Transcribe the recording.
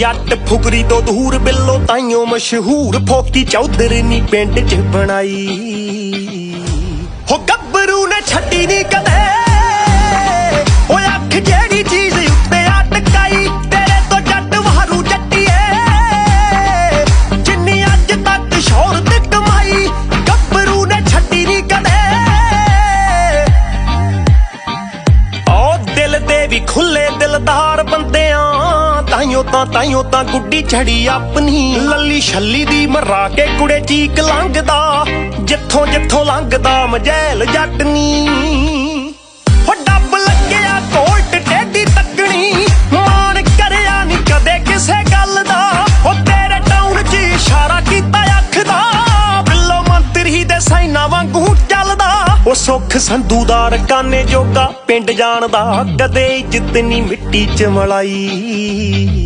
ਜੱਟ ਫੁਗਰੀ ਤੋਂ ਦੂਰ ਬਿੱਲੋ ਤਾਈਓ ਮਸ਼ਹੂਰ ਫੋਕੀ ਚੌਧਰੀ ਨੀ ਪਿੰਡ 'ਚ ਬਣਾਈ। ਹੋ ਗੱਭਰੂ ਨੇ ਛੱਡੀ ਨੀ ਕਦੇ। ਓਏ ਅੱਖ ਜਿਹੜੀ ਚੀਜ਼ ਉੱਤੇ ਅਟਕਾਈ, ਤੇਰੇ ਤੋਂ ਜੱਟ ਵਾਰੂ ਜੱਟੀਏ। ਜਿੰਨੀ ਅੱਜ ਤੱਕ ਸ਼ੋਹਰਤ ਕਮਾਈ, ਗੱਭਰੂ ਨੇ ਛੱਡੀ ਨੀ ਕਦੇ। ਓ ਦਿਲ ਦੇ ਵੀ ਖੁੱਲੇ ਦਿਲਦਾਰ ਬੰਦਿਆਂ ਤਾਈਓ ਤਾਂ ਤਾਈਓ ਤਾਂ ਗੁੱਡੀ ਛੜੀ ਆਪਣੀ। ਲੱਲੀ ਛੱਲੀ ਦੀ ਮਰਾ ਕੇ ਕੁੜੇ ਚੀਕ ਲੰਘਦਾ। ਜਿੱਥੋਂ ਜਿੱਥੋਂ ਲੰਘਦਾ ਮਜੈਲ ਜੱਟਨੀ। ਉਹ ਸੁੱਖ ਸੰਧੂਦਾਰ ਕਾਨੇ ਜੋਗਾ ਪਿੰਡ ਜਾਣਦਾ ਕਦੇ ਇੱਜ਼ਤ ਨੀ ਮਿੱਟੀ ਚ ਮਲਾਈ।